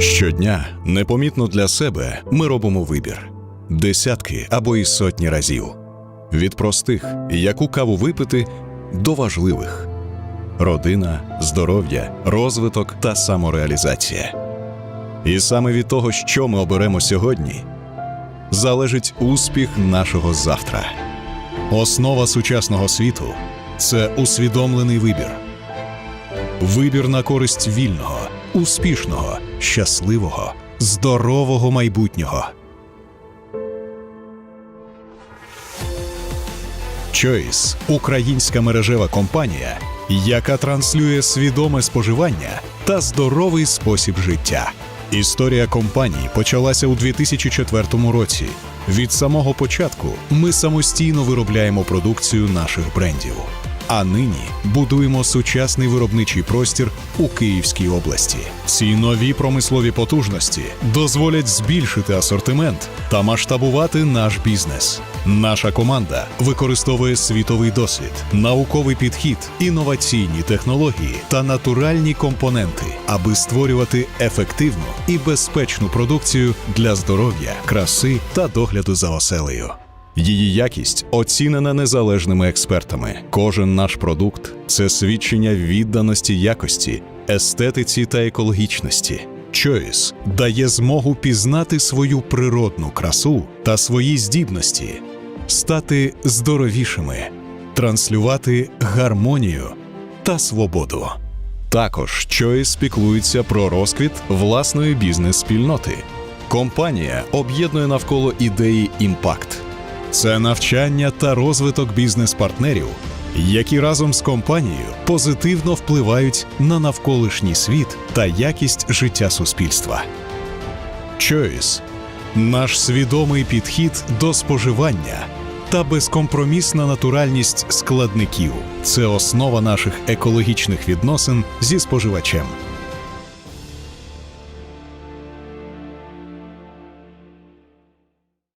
Щодня, непомітно для себе, ми робимо вибір десятки або і сотні разів. Від простих, яку каву випити, до важливих родина, здоров'я, розвиток та самореалізація. І саме від того, що ми оберемо сьогодні, залежить успіх нашого завтра. Основа сучасного світу це усвідомлений вибір. Вибір на користь вільного, успішного, щасливого, здорового майбутнього. Choice – українська мережева компанія, яка транслює свідоме споживання та здоровий спосіб життя. Історія компанії почалася у 2004 році. Від самого початку ми самостійно виробляємо продукцію наших брендів. А нині будуємо сучасний виробничий простір у Київській області. Ці нові промислові потужності дозволять збільшити асортимент та масштабувати наш бізнес. Наша команда використовує світовий досвід, науковий підхід, інноваційні технології та натуральні компоненти, аби створювати ефективну і безпечну продукцію для здоров'я, краси та догляду за оселею. Її якість оцінена незалежними експертами. Кожен наш продукт це свідчення відданості якості, естетиці та екологічності. Choice дає змогу пізнати свою природну красу та свої здібності, стати здоровішими, транслювати гармонію та свободу. Також Choice піклується про розквіт власної бізнес-спільноти. Компанія об'єднує навколо ідеї імпакт. Це навчання та розвиток бізнес-партнерів, які разом з компанією позитивно впливають на навколишній світ та якість життя суспільства. Choice – наш свідомий підхід до споживання та безкомпромісна натуральність складників це основа наших екологічних відносин зі споживачем.